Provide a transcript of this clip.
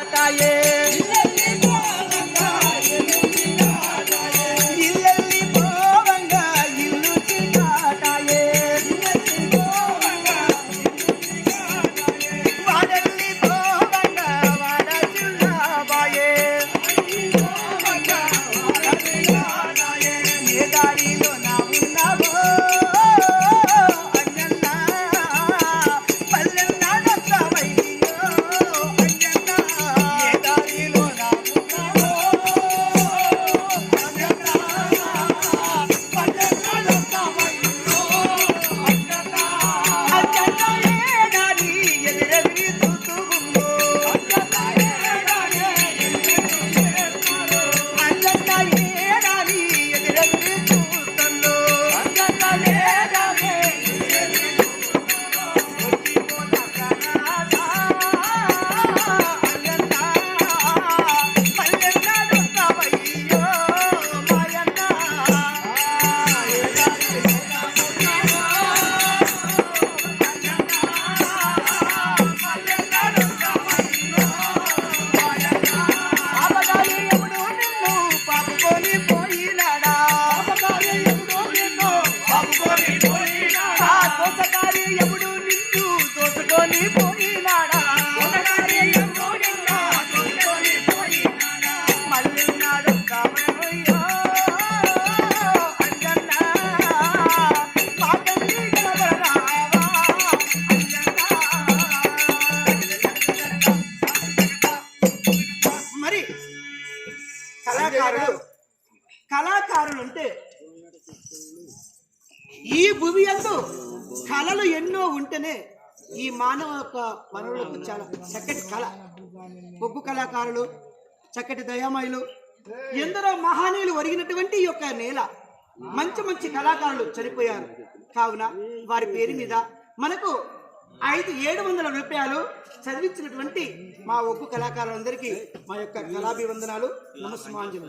बताइए పోయినాడా ఎప్పుడు నిన్ను దోసుకొని పోయినాడా? దోసగాలి ఎప్పుడు నిన్ను దోసుకొని పోయినాడా? మళ్ళీ నాడు అంజన్న మరి కళాకారుడు కళాకారులు అంటే ఈ భూమి ఎందు కళలు ఎన్నో ఉంటేనే ఈ మానవ యొక్క పనులకు చాలా చక్కటి కళ. ఒగ్గు కళాకారులు చక్కటి దయామయులు ఎందరో మహానీయులు ఒరిగినటువంటి ఈ యొక్క నేల. మంచి మంచి కళాకారులు చనిపోయారు. కావున వారి పేరు మీద మనకు ఐదు ఏడు వందల రూపాయలు చదివించినటువంటి మా ఒగ్గు కళాకారులందరికీ మా యొక్క కళాభివందనాలు. నమస్మాంజలు